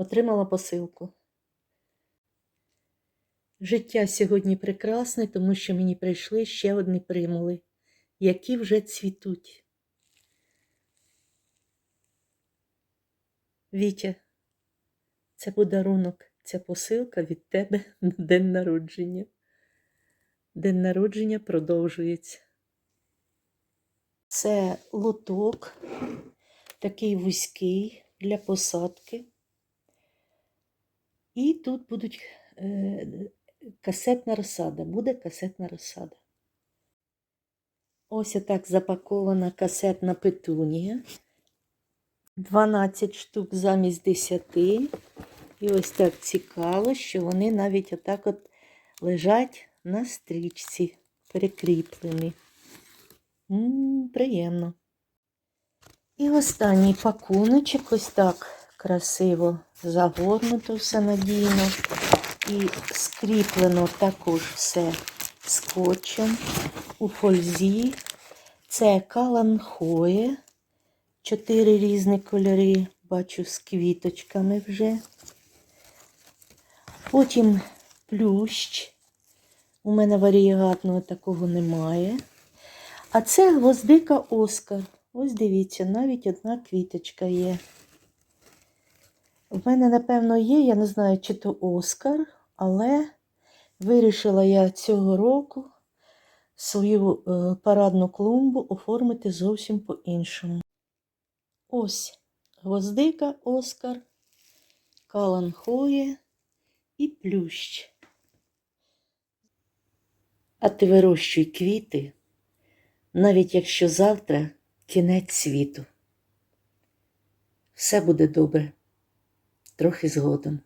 Отримала посилку. Життя сьогодні прекрасне, тому що мені прийшли ще одні примули, які вже цвітуть. Вітя, це подарунок, ця посилка від тебе на день народження. День народження продовжується. Це лоток, такий вузький для посадки. І тут будуть е, касетна розсада, буде касетна розсада. Ось отак запакована касетна петунія. 12 штук замість 10. І ось так цікаво, що вони навіть отак от лежать на стрічці, перекріплені. М, приємно. І останній пакуночок ось так красиво загорнуто все надійно. І скріплено також все скотчем у фользі. Це каланхоє. Чотири різні кольори, бачу з квіточками вже. Потім плющ. У мене варієгатного такого немає. А це гвоздика Оскар. Ось дивіться, навіть одна квіточка є. В мене, напевно, є, я не знаю, чи то Оскар, але вирішила я цього року свою е, парадну клумбу оформити зовсім по-іншому. Ось гвоздика Оскар, каланхоє і плющ. А ти вирощуй квіти, навіть якщо завтра кінець світу. Все буде добре, трохи згодом.